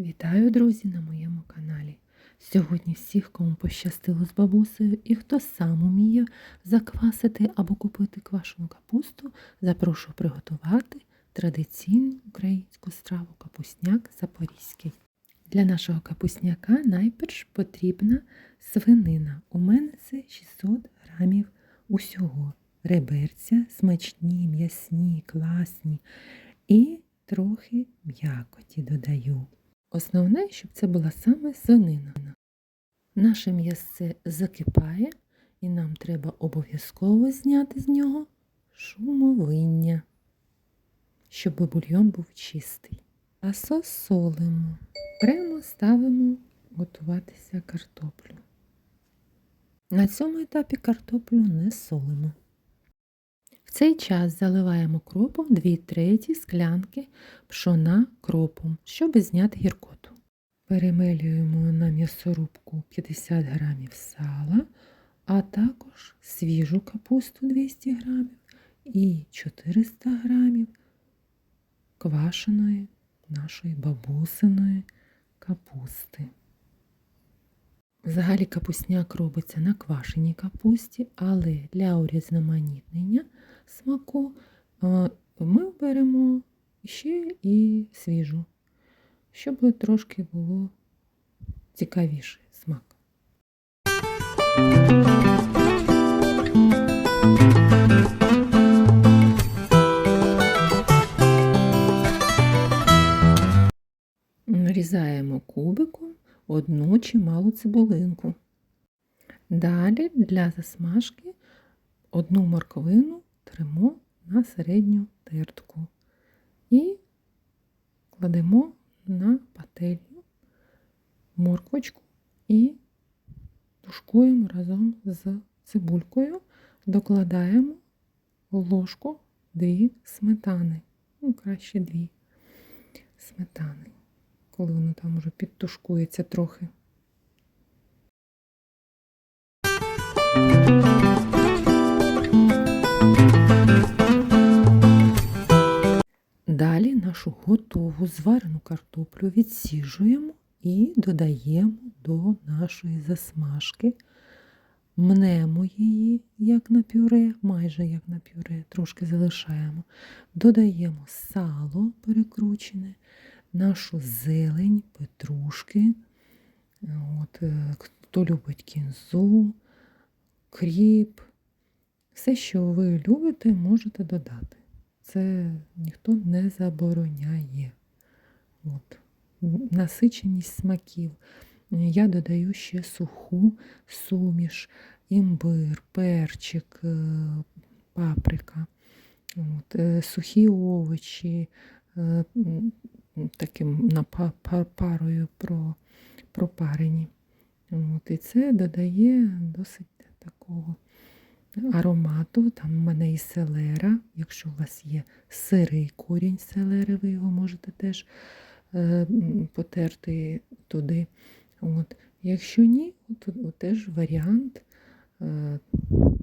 Вітаю, друзі, на моєму каналі. Сьогодні всіх, кому пощастило з бабусею і хто сам уміє заквасити або купити квашену капусту, запрошую приготувати традиційну українську страву капусняк запорізький. Для нашого капусняка найперш потрібна свинина. У мене це 600 грамів усього. Реберця смачні, м'ясні, класні. І трохи м'якоті додаю. Основне, щоб це була саме свинина. Наше м'ясце закипає, і нам треба обов'язково зняти з нього шумовиння, щоб бульйон був чистий. А солимо. Прямо ставимо готуватися картоплю. На цьому етапі картоплю не солимо. В цей час заливаємо кропом 2 треті склянки пшона кропом, щоб зняти гіркоту. Перемелюємо на м'ясорубку 50 грамів сала, а також свіжу капусту 200 грамів і 400 грамів квашеної нашої бабусиної капусти. Взагалі капусняк робиться на квашеній капусті, але для урізноманітнення смаку ми беремо ще і свіжу, щоб трошки було цікавіший смак. Нарізаємо кубиком одну чималу цибулинку. Далі для засмажки одну морковину тримо на середню тертку і кладемо на пательню морквочку і тушкуємо разом з цибулькою, докладаємо ложку дві сметани, ну краще дві сметани, коли воно там уже підтушкується трохи. Далі нашу готову зварену картоплю відсіжуємо і додаємо до нашої засмажки. Мнемо її, як на пюре, майже як на пюре, трошки залишаємо. Додаємо сало перекручене, нашу зелень, петрушки. От, е, Хто любить кінзу, кріп. Все, що ви любите, можете додати. Це ніхто не забороняє. От. Насиченість смаків. Я додаю ще суху суміш, імбир, перчик, е, паприка, от, е, сухі овочі, е, таким парою пропарені. От, І це додає досить такого аромату. Там в мене і селера. Якщо у вас є сирий корінь селери, ви його можете теж е, потерти туди. От. Якщо ні, то теж варіант е,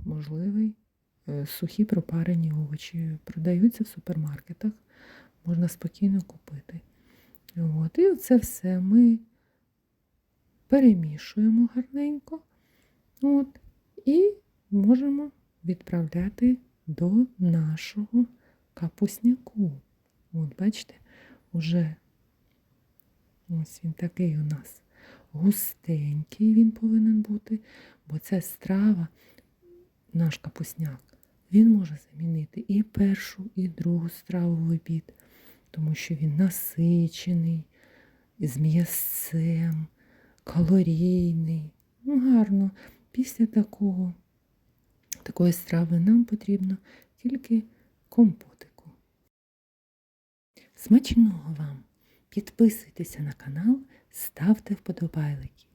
можливий. Е, сухі пропарені овочі продаються в супермаркетах, можна спокійно купити. От. І це все ми перемішуємо гарненько. От. І можемо відправляти до нашого капусняку. От, бачите, уже ось він такий у нас густенький він повинен бути, бо це страва, наш капусняк, він може замінити і першу, і другу страву в обід, тому що він насичений, з м'ясцем, калорійний. Ну, гарно. Після такого такої страви нам потрібно тільки компотику. Смачного вам! Підписуйтеся на канал, ставте вподобайлики.